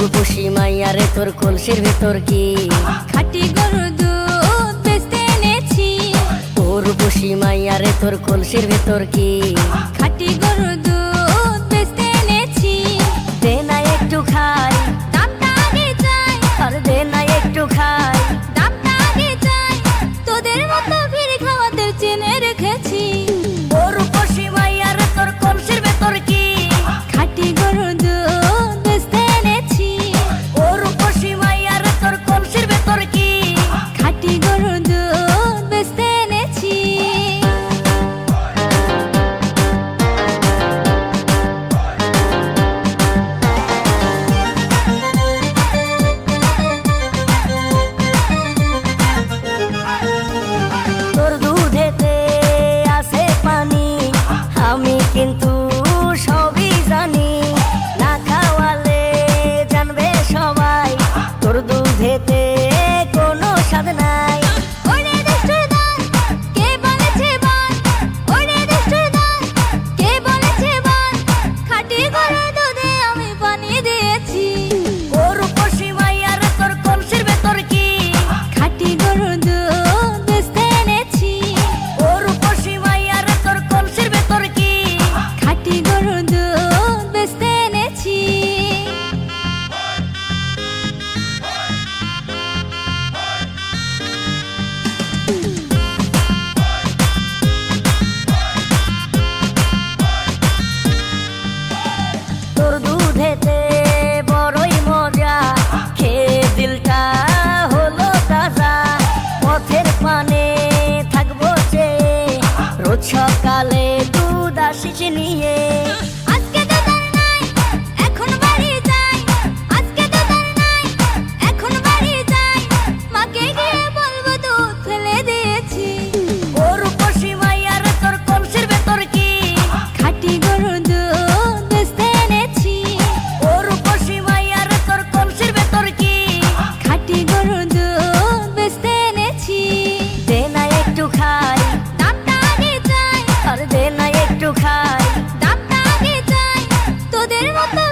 রূপসী মাইয়া রে তোর কলসির ভেতর কি? খাটি গরুর দুধ বেচতে এনেছি। ও রূপসী মাইয়া রে তোর কলসির ভেতর কি? খাটি গরুর দুধ বেচতে এনেছি। দে না একটু খাই। দাঁত আর দে না একটু খাই। ない one একটু খাই। দাঁত না আগে চাই তোদের মতো